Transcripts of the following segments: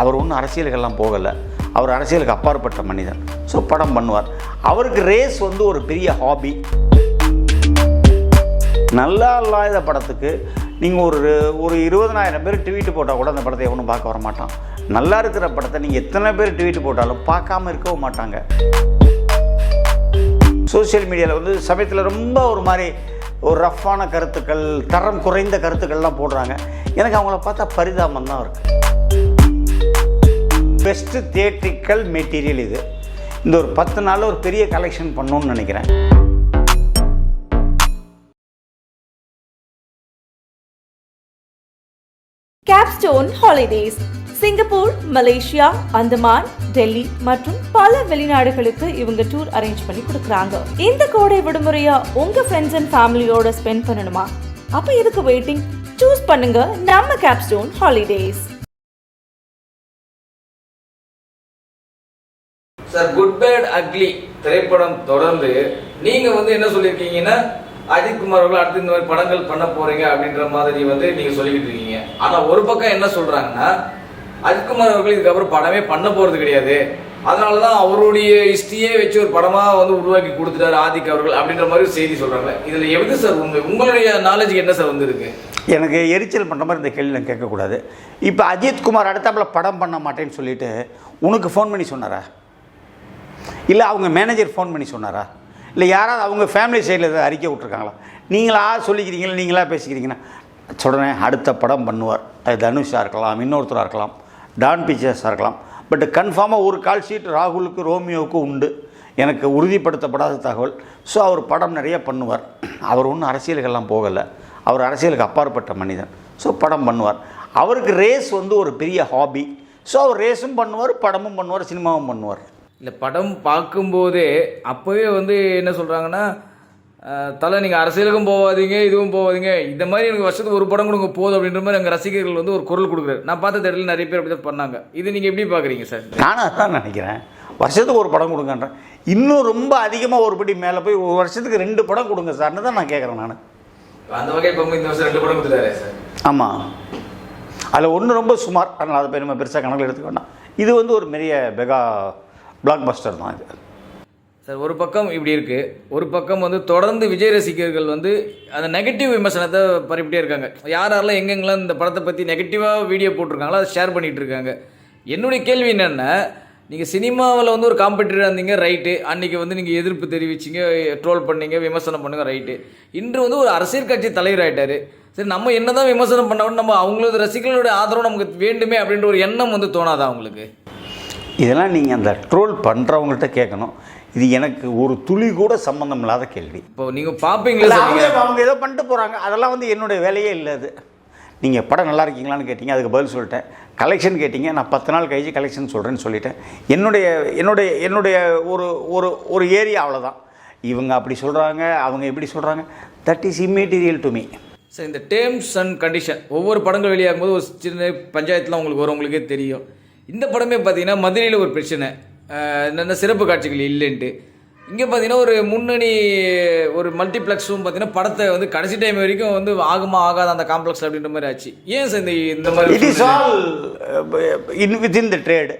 அவர் ஒன்றும் அரசியலுக்கெல்லாம் போகலை. அவர் அரசியலுக்கு அப்பாற்பட்ட மனிதன். ஸோ படம் பண்ணுவார். அவருக்கு ரேஸ் வந்து ஒரு பெரிய ஹாபி நல்லா இல்லாத படத்துக்கு நீங்கள் ஒரு ஒரு இருபதனாயிரம் பேர் ட்வீட் போட்டால் கூட அந்த படத்தை எவனும் பார்க்க வர மாட்டான் நல்லா இருக்கிற படத்தை நீங்கள் எத்தனை பேர் ட்வீட் போட்டாலும் பார்க்காம இருக்கவும் மாட்டாங்க. சோஷியல் மீடியாவில் வந்து சமயத்தில் ரொம்ப ஒரு மாதிரி ஒரு ரஃப்பான கருத்துக்கள் தரம் குறைந்த கருத்துக்கள்லாம் போடுறாங்க. எனக்கு அவங்கள பார்த்தா பரிதாபம் தான் இருக்குது பெஸ்ட்டு தியேட்ரிக்கல் மெட்டீரியல் இது. இந்த ஒரு பத்து நாளில் ஒரு பெரிய கலெக்ஷன் பண்ணணும்னு நினைக்கிறேன். Capstone holidays Singapore Malaysia Andaman Delhi மற்றும் பல வெளிநாடுகளுக்கு இவங்க டூர் அரேஞ்ச் பண்ணி கொடுக்குறாங்க. இந்த கோடை விடுமுறைய உங்க ஃப்ரெண்ட்ஸ் அண்ட் ஃபேமிலியோட ஸ்பெண்ட் பண்ணணுமா? அப்ப எதுக்கு வெயிட்டிங் சூஸ் பண்ணுங்க நம்ம Capstone holidays sir good bad ugly திரைப்படம் தொடர்ந்து நீங்க வந்து என்ன சொல்லியிருக்கீங்கன்னா அஜித் குமார் அவர்கள் அடுத்து இந்த மாதிரி படங்கள் பண்ண போறீங்க அப்படின்ற மாதிரி வந்து நீங்க சொல்லிக்கிட்டு இருக்கீங்க. ஆனா ஒரு பக்கம் என்ன சொல்றாங்கன்னா அஜித் குமார் அவர்கள் இதுக்கப்புறம் படமே பண்ண போறது கிடையாது. அதனாலதான் அவருடைய ஹிஸ்டரியே வச்சு ஒரு படமா வந்து உருவாக்கி கொடுத்துட்டாரு ஆதிக் அவர்கள் அப்படின்ற மாதிரி ஒரு செய்தி சொல்றாங்க. இதுல எது சார் உங்க உங்களுடைய நாலேஜுக்கு என்ன சார் வந்திருக்கு? எனக்கு எரிச்சல் பண்ணுற மாதிரி இந்த கேள்வி நான் கேட்கக்கூடாது. இப்போ அஜித்குமார் அடுத்தாப்புல படம் பண்ண மாட்டேன்னு சொல்லிட்டு உனக்கு ஃபோன் பண்ணி சொன்னாரா? இல்லை அவங்க மேனேஜர் ஃபோன் பண்ணி சொன்னாரா? இல்லை யாராவது அவங்க ஃபேமிலி சைடில் எதாவது அறிக்கை விட்ருக்காங்களா நீங்களா சொல்லிக்கிறீங்களா நீங்களா பேசிக்கிறீங்கன்னா சொல்கிறேன் அடுத்த படம் பண்ணுவார். அது தனுஷாக இருக்கலாம் இன்னொருத்தராக இருக்கலாம் டான் பிக்சர்ஸாக இருக்கலாம். பட் கன்ஃபார்மாக ஒரு கால் ஷீட் ராகுலுக்கு ரோமியோவுக்கு உண்டு. எனக்கு உறுதிப்படுத்தப்படாத தகவல். ஸோ அவர் படம் நிறைய பண்ணுவார். அவர் ஒன்றும் அரசியலுக்கெல்லாம் போகலை. அவர் அரசியலுக்கு அப்பாற்பட்ட மனிதன். ஸோ படம் பண்ணுவார். அவருக்கு ரேஸ் வந்து ஒரு பெரிய ஹாபி ஸோ அவர் ரேஸும் பண்ணுவார் படமும் பண்ணுவார் சினிமாவும் பண்ணுவார். இல்லை படம் பார்க்கும்போதே அப்போவே வந்து என்ன சொல்கிறாங்கன்னா தலை நீங்கள் அரசியலுக்கும் போகாதீங்க இதுவும் போகாதீங்க இந்த மாதிரி எனக்கு வருஷத்துக்கு ஒரு படம் கொடுங்க போதும் அப்படின்ற மாதிரி எங்கள் ரசிகர்கள் வந்து ஒரு குரல் கொடுக்குறாரு. நான் பார்த்த இடத்துல நிறைய பேர் அப்படி தான் பண்ணாங்க. இது நீங்கள் எப்படி பார்க்குறீங்க சார்? நானும் அதான் நினைக்கிறேன். வருஷத்துக்கு ஒரு படம் கொடுங்கன்றேன் இன்னும் ரொம்ப அதிகமாக ஒரு படி மேலே போய் ஒரு வருஷத்துக்கு ரெண்டு படம் கொடுங்க சார்னு தான் நான் கேட்குறேன் நான். அந்த வகையில் இப்போ இந்த வருஷம் ரெண்டு படம் கொடுத்துட்டாரு சார். ஆமாம் அதில் ஒன்று ரொம்ப சுமார். அதனால் அதை பெருமை பெருசாக கணக்கில் எடுத்துக்க வேண்டாம். இது வந்து ஒரு பெரிய மெகா பிளாக் பஸ்டர் தான் இது. சார் ஒரு பக்கம் இப்படி இருக்குது ஒரு பக்கம் வந்து தொடர்ந்து விஜய் ரசிகர்கள் வந்து அந்த நெகட்டிவ் விமர்சனத்தை பரப்பிட்டே இருக்காங்க. யார் யாரெல்லாம் எங்கெங்கெல்லாம் இந்த படத்தை பற்றி நெகட்டிவாக வீடியோ போட்டிருக்காங்களோ அதை ஷேர் பண்ணிகிட்டு இருக்காங்க. என்னுடைய கேள்வி என்னென்னா நீங்கள் சினிமாவில் வந்து ஒரு காம்படிட்டராக இருந்தீங்க ரைட்டு அன்றைக்கி வந்து நீங்கள் எதிர்ப்பு தெரிவிச்சிங்க ட்ரோல் பண்ணீங்க விமர்சனம் பண்ணுங்க ரைட்டு இன்று வந்து ஒரு அரசியல் கட்சி தலைவர் ஆகிட்டார் சரி நம்ம என்ன தான் விமர்சனம் பண்ணாலும் நம்ம அவங்களோட ரசிகர்களோட ஆதரவு நமக்கு வேண்டுமே அப்படின்ற ஒரு எண்ணம் வந்து தோணாதா அவங்களுக்கு இதெல்லாம் நீங்கள் அந்த ட்ரோல் பண்ணுறவங்கள்ட்ட கேட்கணும். இது எனக்கு ஒரு துளி கூட சம்மந்தம் இல்லாத கேள்வி. இப்போ நீங்கள் பார்ப்பீங்களா அவங்க ஏதோ பண்ணிட்டு போகிறாங்க அதெல்லாம் வந்து என்னுடைய வேலையே இல்லை அது. நீங்கள் படம் நல்லா இருக்கீங்களான்னு கேட்டீங்க அதுக்கு பதில் சொல்லிட்டேன். கலெக்ஷன் கேட்டீங்க நான் பத்து நாள் கழிச்சு கலெக்ஷன் சொல்கிறேன்னு சொல்லிட்டேன். என்னுடைய என்னுடைய என்னுடைய ஒரு ஒரு ஒரு ஏரியா அவ்வளோதான் இவங்க அப்படி சொல்கிறாங்க அவங்க எப்படி சொல்கிறாங்க that is immaterial to me sir இந்த டேர்ம்ஸ் அண்ட் கண்டிஷன் ஒவ்வொரு படங்கள் வெளியாகும் போது ஒரு சின்ன பஞ்சாயத்துலாம் உங்களுக்கு வரும் உங்களுக்கே தெரியும். இந்த படமே பார்த்தீங்கன்னா மதுரையில் ஒரு பிரச்சனை. என்னென்ன சிறப்பு காட்சிகள் இல்லைன்ட்டு. இங்கே பார்த்தீங்கன்னா ஒரு முன்னணி ஒரு மல்டிப்ளெக்ஸும் பார்த்தீங்கன்னா படத்தை வந்து கடைசி டைம் வரைக்கும் வந்து ஆகுமா ஆகாத அந்த காம்ப்ளெக்ஸ் அப்படின்ற மாதிரி ஆச்சு. ஏன் சார் இந்த இந்த மாதிரி it is all in within the trade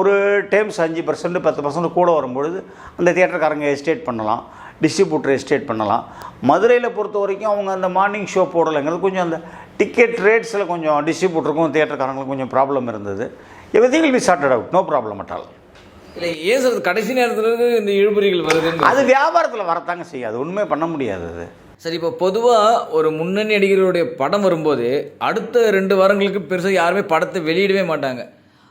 ஒரு டேர்ம்ஸ் அஞ்சு பர்சன்ட் பத்து பர்சன்ட் கூட வரும்பொழுது அந்த தியேட்டர்காரங்க எஸ்டேட் பண்ணலாம் டிஸ்ட்ரிபியூட்டர் எஸ்டேட் பண்ணலாம். மதுரையில் பொறுத்த வரைக்கும் அவங்க அந்த மார்னிங் ஷோ போடலைங்கிறது கொஞ்சம் அந்த டிக்கெட் ரேட்ஸில் கொஞ்சம் டிஸ்ட்ரிபியூட்டருக்கும் தியேட்டர்காரங்களுக்கும் கொஞ்சம் ப்ராப்ளம் இருந்தது. Everything will be sorted out no problem at all இல்லை ஏன் சார் கடைசி நேரத்துல இந்த இழுபறிகள் வருதுன்னு அது வியாபாரத்தில் வரத்தாங்க செய்யும். அது ஒன்றுமே பண்ண முடியாது அது. சரி இப்போ பொதுவாக ஒரு முன்னணி நடிகர்களுடைய படம் வரும்போது அடுத்த ரெண்டு வாரங்களுக்கு பெருசாக யாருமே படத்தை வெளியிடவே மாட்டாங்க.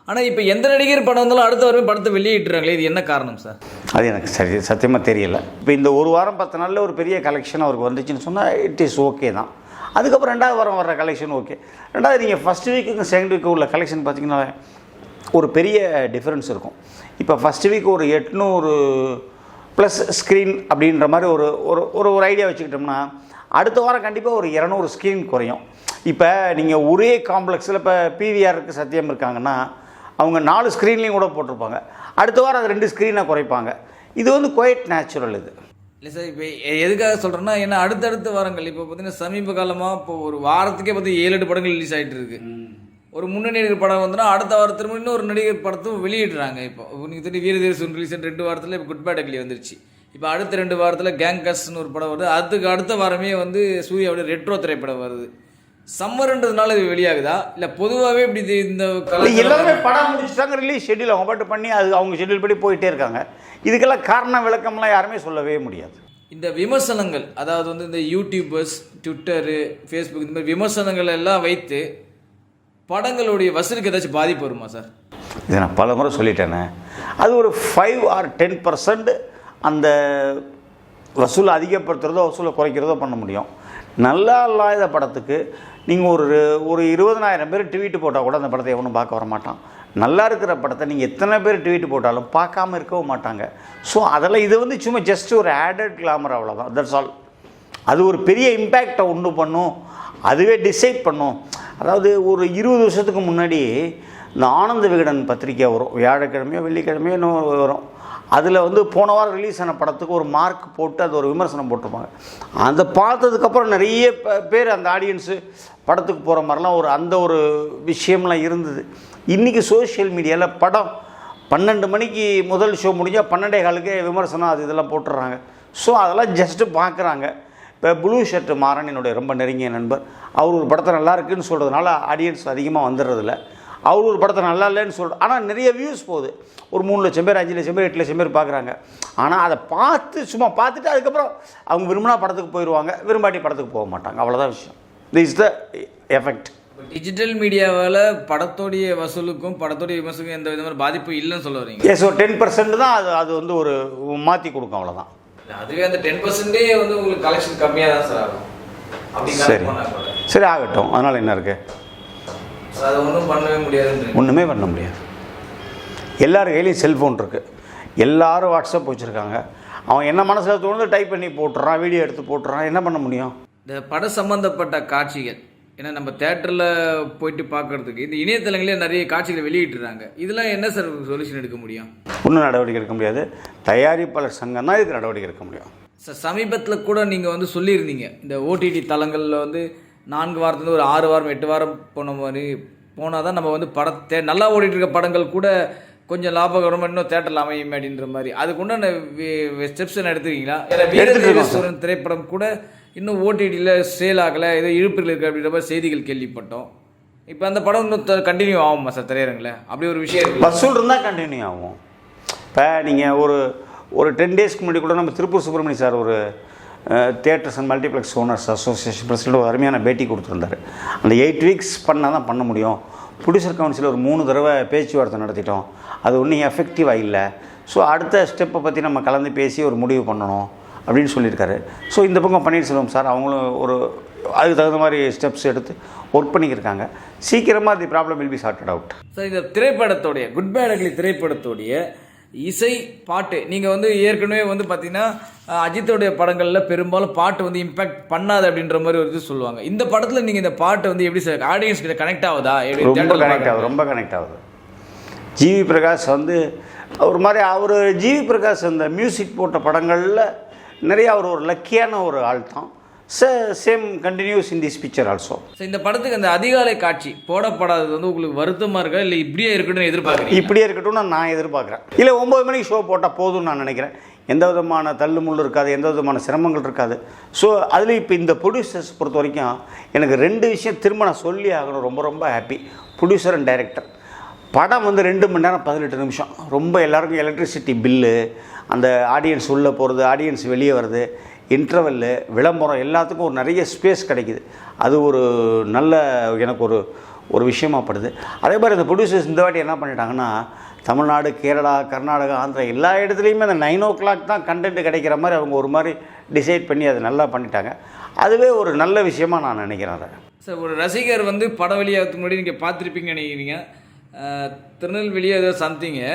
ஆனால் இப்போ எந்த நடிகர் படம் வந்தாலும் அடுத்த வாரமே படத்தை வெளியிட்டுறாங்களே இது என்ன காரணம் சார்? அது எனக்கு சரி சத்தியமாக தெரியல. இப்போ இந்த ஒரு வாரம் பத்து நாளில் ஒரு பெரிய கலெக்ஷன் அவருக்கு வந்துச்சுன்னு சொன்னால் இட் இஸ் ஓகே தான். அதுக்கப்புறம் ரெண்டாவது வாரம் வர்ற கலெக்ஷன் ஓகே ரெண்டாவது நீங்கள் ஃபஸ்ட் வீக்குக்கு செகண்ட் வீக்கு உள்ள கலெக்ஷன் பார்த்தீங்கன்னா ஒரு பெரிய டிஃப்ரென்ஸ் இருக்கும். இப்போ ஃபஸ்ட் வீக் ஒரு எட்நூறு ப்ளஸ் ஸ்க்ரீன் அப்படின்ற மாதிரி ஒரு ஒரு ஒரு ஒரு ஐடியா வச்சுக்கிட்டோம்னா அடுத்த வாரம் கண்டிப்பாக ஒரு இரநூறு ஸ்க்ரீன் குறையும். இப்போ நீங்கள் ஒரே காம்ப்ளெக்ஸில் இப்போ பிவிஆருக்கு சத்தியம் இருக்காங்கன்னா அவங்க நாலு ஸ்க்ரீன்லேயும் கூட போட்டிருப்பாங்க. அடுத்த வாரம் அது ரெண்டு ஸ்க்ரீனை குறைப்பாங்க. இது வந்து குவைட் நேச்சுரல் இது. இல்லை சார் இப்போ எதுக்காக சொல்கிறேன்னா ஏன்னா அடுத்தடுத்த வாரங்கள் இப்போ பார்த்தீங்கன்னா சமீப காலமாக இப்போ ஒரு வாரத்துக்கே பார்த்து ஏழு எட்டு படங்கள் ரிலீஸ் ஆகிட்டு இருக்கு. ஒரு முன்னணி நடிகர் படம் வந்துன்னா அடுத்த திரும்ப இன்னொரு நடிகர் படத்தும் வெளியிடுறாங்க இப்போ. உங்களுக்கு தெரியும் வீரதீர சுன் ரிலீசன் ரெண்டு வாரத்தில் இப்போ குட் பேட் அக்லி வந்துருச்சு. இப்போ அடுத்த ரெண்டு வாரத்தில் கேங்கஸ்னு ஒரு படம் வருது. அதுக்கு அடுத்த வாரமே வந்து சூர்யாவுடைய ரெட்ரோ திரைப்படம் வருது. சம்மர்ன்றதுனால இது வெளியாகுதா? இல்லை பொதுவாகவே இப்படி இந்த எல்லாருமே படம் முடிச்சுட்டாங்க ரிலீஸ் ஷெட்யூல் அவங்க பாட்டு பண்ணி அது அவங்க ஷெட்யூல் படி போயிட்டே இருக்காங்க. இதுக்கெல்லாம் காரண விளக்கம்லாம் யாருமே சொல்லவே முடியாது. இந்த விமர்சனங்கள் அதாவது வந்து இந்த யூடியூபர்ஸ் ட்விட்டரு ஃபேஸ்புக் இந்த மாதிரி விமர்சனங்கள் எல்லாம் வைத்து படங்களுடைய வசூலுக்கு ஏதாச்சும் பாதிப்பு வருமா சார்? இதை நான் பல முறை சொல்லிட்டேனே. அது ஒரு ஃபைவ் ஆர் டென் பர்சன்ட் அந்த வசூலை அதிகப்படுத்துகிறதோ வசூலை குறைக்கிறதோ பண்ண முடியும். நல்லா இல்லாத படத்துக்கு நீங்கள் ஒரு ஒரு இருபதனாயிரம் பேர் ட்வீட் போட்டால் கூட அந்த படத்தை எவனும் பார்க்க வர மாட்டான். நல்லா இருக்கிற படத்தை நீங்கள் எத்தனை பேர் ட்வீட் போட்டாலும் பார்க்காம இருக்கவும் மாட்டாங்க. ஸோ அதெல்லாம் இது வந்து சும்மா ஜஸ்ட் ஒரு ஆடட் கிளாமர் அவ்வளோதான் தட்ஸ் ஆல் அது ஒரு பெரிய இம்பேக்டை உண்டு பண்ணும். அதுவே டிசைட் பண்ணும். அதாவது ஒரு இருபது வருஷத்துக்கு முன்னாடி இந்த ஆனந்த விகடன் பத்திரிக்கை வரும். வியாழக்கிழமையோ வெள்ளிக்கிழமையோ இன்னும் வரும். அதில் வந்து போன வாரம் ரிலீஸ் ஆன படத்துக்கு ஒரு மார்க் போட்டு அது ஒரு விமர்சனம் போட்டிருப்பாங்க. அதை பார்த்ததுக்கப்புறம் நிறைய பேர் அந்த ஆடியன்ஸு படத்துக்கு போகிற மாதிரிலாம் ஒரு அந்த ஒரு விஷயம்லாம் இருந்தது. இன்றைக்கி சோஷியல் மீடியாவில் படம் பன்னெண்டு மணிக்கு முதல் ஷோ முடிஞ்சால் பன்னெண்டே காலுக்கு விமர்சனம் அது இதெல்லாம் போட்டுடுறாங்க ஸோ அதெல்லாம் ஜஸ்ட்டு பார்க்குறாங்க. இப்போ ப்ளூ ஷர்ட் மாறன் என்னுடைய ரொம்ப நெருங்கிய நண்பர். அவர் ஒரு படத்தை நல்லா இருக்குன்னு சொல்கிறதுனால ஆடியன்ஸ் அதிகமாக வந்துடுறதில்ல. அவர் ஒரு படத்தை நல்லா இல்லைன்னு சொல்கிற ஆனால் நிறைய வியூஸ் போகுது. ஒரு மூணு லட்சம் பேர் அஞ்சு லட்சம் பேர் எட்டு லட்சம் பேர் பார்க்குறாங்க ஆனால் அதை பார்த்து சும்மா பார்த்துட்டு அதுக்கப்புறம் அவங்க விரும்பினா படத்துக்கு போயிடுவாங்க விரும்பாட்டி படத்துக்கு போக மாட்டாங்க. அவ்வளோதான் விஷயம். திஸ் த எஃபெக்ட் டிஜிட்டல் மீடியாவால் படத்தோடைய வசூலுக்கும் படத்தோடைய விமர்சனம் எந்த விதமான பாதிப்பு இல்லைன்னு சொல்ல வரீங்க. எஸ் ஒரு டென் பர்சன்ட் தான் அது அது வந்து ஒரு மாற்றி கொடுக்கும் அவ்வளோதான் அதுவே அந்த டென் பர்சன்டே வந்து உங்களுக்கு கலெக்ஷன் கம்மியாக தான் சார் ஆகும். அப்படி சரி. சரி ஆகட்டும். அதனால் என்ன இருக்குது அது ஒன்றும் பண்ணவே முடியாதுன்றீங்க ஒன்றுமே பண்ண முடியாது. எல்லார் கையிலையும் செல்ஃபோன் இருக்குது எல்லாரும் வாட்ஸ்அப் வச்சுருக்காங்க. அவன் என்ன மனசில் தோணுது டைப் பண்ணி போட்டுறான் வீடியோ எடுத்து போட்டுறான். என்ன பண்ண முடியும்? இந்த பட சம்பந்தப்பட்ட காட்சிகள். ஏன்னா நம்ம தேட்டரில் போயிட்டு பார்க்கறதுக்கு இந்த இணையதளங்களே நிறைய காட்சிகளை வெளியிட்டுறாங்க இதெல்லாம் என்ன சார் சொல்யூஷன் எடுக்க முடியும்? ஒன்றும் நடவடிக்கை எடுக்க முடியாது. தயாரிப்பாளர் சங்கம் தான் இதுக்கு நடவடிக்கை எடுக்க முடியும். சார் சமீபத்தில் கூட நீங்கள் வந்து சொல்லியிருந்தீங்க. இந்த ஓடிடி தளங்களில் வந்து நான்கு வாரத்துலேருந்து ஒரு ஆறு வாரம் எட்டு வாரம் போன மாதிரி போனால் தான் நம்ம வந்து படத்தை நல்லா ஓடிட்டு இருக்க படங்கள் கூட கொஞ்சம் லாபகரமாக இன்னும் தேட்டரில் அமையும் அப்படின்ற மாதிரி. அதுக்குண்டான ஸ்டெப்ஸ் என்ன எடுத்துருக்கீங்களா? திரைப்படம் கூட இன்னும் ஓடிடியில் சேல் ஆகலை ஏதோ இழுப்பில் இருக்குது அப்படின்ற மாதிரி செய்திகள் கேள்விப்பட்டோம். இப்போ அந்த படம் இன்னும் கண்டினியூ ஆகுமா சார் திரையரங்கில்? அப்படி ஒரு விஷயம் வசூல் இருந்தால் கண்டினியூ ஆகும். இப்போ நீங்கள் ஒரு ஒரு டென் டேஸ்க்கு முன்னாடி கூட நம்ம திருப்பூர் சுப்பிரமணி சார் ஒரு theatres and multiplex owners association president ஒரு அருமையான பேட்டி கொடுத்துருந்தாரு. அந்த எயிட் வீக்ஸ் பண்ணால் தான் பண்ண முடியும். ப்ரொடியூசர் கவுன்சில் ஒரு மூணு தடவை பேச்சுவார்த்தை நடத்திட்டோம். அது ஒன்றும் எஃபெக்டிவாக இல்லை. ஸோ அடுத்த ஸ்டெப்பை பற்றி நம்ம கலந்து பேசி ஒரு முடிவு பண்ணணும். அப்படின்னு சொல்லியிருக்காரு. ஸோ இந்த பக்கம் பன்னீர்செல்வம் சார் அவங்களும் ஒரு அதுக்கு தகுந்த மாதிரி ஸ்டெப்ஸ் எடுத்து ஒர்க் பண்ணிக்கிருக்காங்க. சீக்கிரமாக the problem will be sorted out sir இந்த திரைப்படத்தோடைய குட் பேட் அக்லி திரைப்படத்தோடைய இசை பாட்டு நீங்கள் வந்து ஏற்கனவே வந்து பார்த்தீங்கன்னா அஜித்தோடைய படங்களில் பெரும்பாலும் பாட்டு வந்து இம்பாக்ட் பண்ணாது அப்படின்ற மாதிரி ஒரு இது சொல்லுவாங்க. இந்த படத்தில் நீங்கள் இந்த பாட்டு வந்து எப்படி சார் ஆடியன்ஸ் கிட்ட கனெக்ட் ஆகுதா? எப்படி ரொம்ப கனெக்ட் ஆகுது ரொம்ப கனெக்ட் ஆகுது. ஜிவி பிரகாஷ் வந்து ஒரு மாதிரி அவர் ஜிவி பிரகாஷ் அந்த மியூசிக் போட்ட படங்களில் நிறைய அவர் ஒரு லக்கியான ஒரு ஆள் தான் ச same continues in this picture also sir இந்த படத்துக்கு அந்த அதிகாலை காட்சி போடப்படாதது வந்து உங்களுக்கு வருத்தமாக இருக்கா? இல்லை இப்படியே இருக்கட்டும்னு எதிர்பார்க்குறீங்க இப்படியே இருக்கட்டும்னு நான் எதிர்பார்க்குறேன். இல்லை ஒம்பது மணிக்கு ஷோ போட்டால் போதும்னு நான் நினைக்கிறேன். எந்த விதமான தள்ளு முள்ளு இருக்காது எந்த விதமான சிரமங்கள் இருக்காது. ஸோ அதில் இப்போ இந்த ப்ரொடியூசர்ஸ் பொறுத்த வரைக்கும் எனக்கு ரெண்டு விஷயம் திரும்ப நான் சொல்லி ஆகணும். ரொம்ப ரொம்ப ஹாப்பி ப்ரொடியூசர் அண்ட் டைரக்டர் படம் வந்து ரெண்டு மணி நேரம் பதினெட்டு நிமிஷம். ரொம்ப எல்லாருக்கும் எலக்ட்ரிசிட்டி பில்லு அந்த ஆடியன்ஸ் உள்ளே போகிறது ஆடியன்ஸ் வெளியே வருது இன்டர்வெல்லு விளம்பரம் எல்லாத்துக்கும் ஒரு நிறைய ஸ்பேஸ் கிடைக்குது. அது ஒரு நல்ல எனக்கு ஒரு ஒரு விஷயமாகப்படுது அதே மாதிரி இந்த ப்ரொடியூசர்ஸ் இந்த வாட்டி என்ன பண்ணிட்டாங்கன்னா தமிழ்நாடு கேரளா கர்நாடகா ஆந்திரா எல்லா இடத்துலையுமே அந்த நைன் ஓ கிளாக் தான் கண்டென்ட் கிடைக்கிற மாதிரி அவங்க ஒரு மாதிரி டிசைட் பண்ணி அதை நல்லா பண்ணிட்டாங்க. அதுவே ஒரு நல்ல விஷயமா நான் நினைக்கிறேன் அதை. சார் ஒரு ரசிகர் வந்து படம் வெளியாகிறதுக்கு முன்னாடி நீங்கள் பார்த்துருப்பீங்கன்னு நினைக்கிறீங்க. திருநெல்வேலியோ ஏதோ சம்திங்கு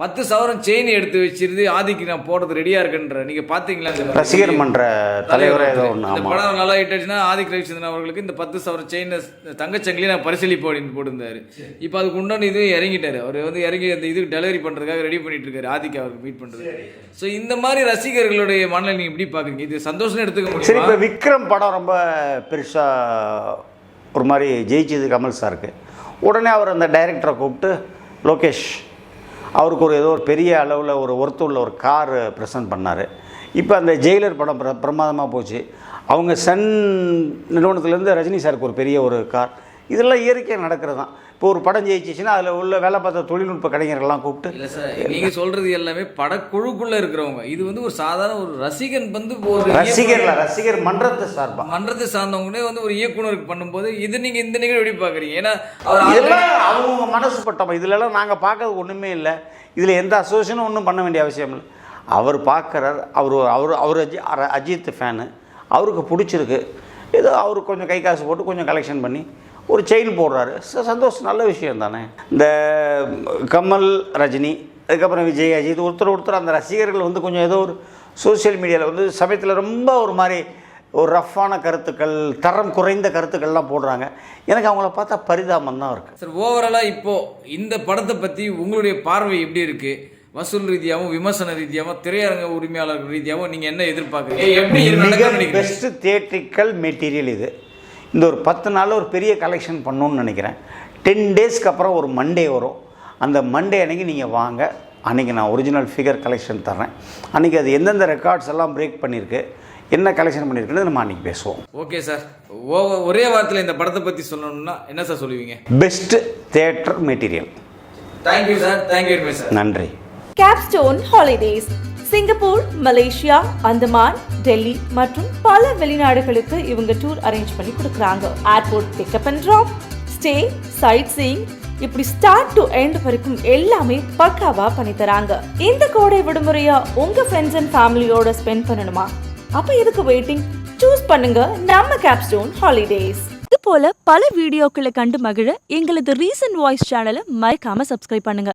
பத்து சவரம் செயின் எடுத்து வச்சிருந்து ஆதிக்கு நான் போடுறது ரெடியாக இருக்குன்ற. நீங்கள் பார்த்தீங்களா இந்த ரசிகர் மன்ற தலைவரே இந்த படம் நல்லா ஹிட் ஆச்சுன்னா ஆதிக் ரவிச்சந்திரன் அவர்களுக்கு இந்த பத்து சவரம் செயின் தங்கச்சங்கிலி நான் பரிசீலிப்போம் அப்படின்னு போட்டிருந்தாரு. இப்போ அதுக்கு உண்டான இது இறங்கிட்டாரு. அவர் வந்து இறங்கி அந்த இது டெலிவரி பண்ணுறதுக்காக ரெடி பண்ணிட்டு இருக்காரு ஆதிக் அவருக்கு மீட் பண்ணுறது ஸோ இந்த மாதிரி ரசிகர்களுடைய மனநிலை நீங்கள் எப்படி பார்க்குறீங்க இது சந்தோஷம் எடுத்துக்க சரி முடியுமா இப்போ விக்ரம் படம் ரொம்ப பெருசாக ஒரு மாதிரி ஜெயிச்சது கமல் சாருக்கு உடனே அவர் அந்த டைரக்டரை கூப்பிட்டு லோகேஷ் அவருக்கு ஒரு ஏதோ ஒரு பெரிய அளவில் ஒரு ஒர்த்து உள்ள ஒரு கார் ப்ரெசென்ட் பண்ணார். இப்போ அந்த ஜெயிலர் படம் பிர பிரமாதமாக போச்சு. அவங்க சன் நிறுவனத்துலேருந்து ரஜினி சாருக்கு ஒரு பெரிய ஒரு கார் இதெல்லாம் இயற்கையாக நடக்கிறது தான் இப்போ ஒரு படம் ஜெயிச்சிச்சுன்னா அதில் உள்ள வேலை பார்த்த தொழில்நுட்ப கலைஞர்கள்லாம் கூப்பிட்டு இல்ல சார் நீங்க சொல்றது எல்லாமே படக்குழுக்குள்ள இருக்கிறவங்க. இது வந்து ஒரு சாதாரண ஒரு ரசிகன் வந்து ஒரு ரசிகர்ல ரசிகர் மன்றத்தை சார்பா? மன்றத்தை சார்ந்தவங்களே வந்து ஒரு இயக்குனருக்கு பண்ணும்போது இது நீங்க இந்த நிகழ்வு எப்படி பாக்குறீங்க? ஏன்னா இதெல்லாம் அவங்க மனசு பட்டோம்? இதுலலாம் நாங்கள் பார்க்கறது ஒன்றுமே இல்லை. இதில் எந்த அசோசியேஷனும் ஒன்றும் பண்ண வேண்டிய அவசியம் இல்லை. அவர் பார்க்குறார் அவர் அவர் அவர் அஜி அஜித் ஃபேனு அவருக்கு பிடிச்சிருக்கு. ஏதோ அவர் கொஞ்சம் கை காசு போட்டு கொஞ்சம் கலெக்ஷன் பண்ணி ஒரு செயின் போடுறாரு. சந்தோஷம் நல்ல விஷயம் தானே? இந்த கமல் ரஜினி அதுக்கப்புறம் விஜய் அஜித் ஒருத்தர் ஒருத்தர் அந்த ரசிகர்கள் வந்து கொஞ்சம் ஏதோ ஒரு சோஷியல் மீடியாவில் வந்து சமயத்தில் ரொம்ப ஒரு மாதிரி ஒரு ரஃப்பான கருத்துக்கள் தரம் குறைந்த கருத்துக்கள்லாம் போடுறாங்க. எனக்கு அவங்கள பார்த்தா பரிதாபம் தான் இருக்குது சார் ஓவராலா இப்போ இந்த படத்தை பத்தி உங்களுடைய பார்வை எப்படி இருக்கு? வசூல் ரீதியாகவும் விமர்சன ரீதியாகவும் திரையரங்க உரிமையாளர்கள் ரீதியாகவும் நீங்க என்ன எதிர்பார்க்குறீங்க? எப்படி இது மிக நடக்கும்னு நினைக்கிறீங்க? பெஸ்ட் தியேட்ரிக்கல் மெட்டீரியல் இது. இந்த ஒரு பத்து நாளில் ஒரு பெரிய கலெக்ஷன் பண்ணணும்னு நினைக்கிறேன். டென் டேஸ்க்கு அப்புறம் ஒரு மண்டே வரும். அந்த மண்டே அன்னைக்கு நீங்கள் வாங்க. அன்றைக்கி நான் ஒரிஜினல் ஃபிகர் கலெக்ஷன் தர்றேன். அன்றைக்கி அது எந்தெந்த ரெக்கார்ட்ஸ் எல்லாம் பிரேக் பண்ணியிருக்கு என்ன கலெக்ஷன் பண்ணியிருக்குன்னு நம்ம அன்றைக்கி பேசுவோம். ஓகே சார் ஓ- ஒரே வாரத்தில் இந்த படத்தை பத்தி சொல்லணும்னா என்ன சார் சொல்லுவீங்க? Best theatre material thank you sir thank you very much sir நன்றி. Capstone holidays Singapore Malaysia Andaman Delhi மற்றும் பல வெளிநாடுகளுக்கு இவங்க டூர் அரேஞ்ச் பண்ணி கொடுக்குறாங்க. Airport pickup and drop stay sightseeing இப்படி ஸ்டார்ட் டு எண்ட் வரைக்கும் எல்லாமே பக்காவா பண்ணி தராங்க. இந்த கோடை விடுமுறையா உங்க ஃப்ரெண்ட்ஸ் அண்ட் ஃபேமிலியோட ஸ்பெண்ட் பண்ணணுமா? அப்ப எதுக்கு வெயிட்டிங் சூஸ் பண்ணுங்க நம்ம கேப்ஸ்டோன் ஹாலிடேஸ் இது போல பல வீடியோக்களை கண்டு மகிழ எங்களது ரீசன்ட் வாய்ஸ் சேனலை மறக்காம சப்ஸ்கிரைப் பண்ணுங்க.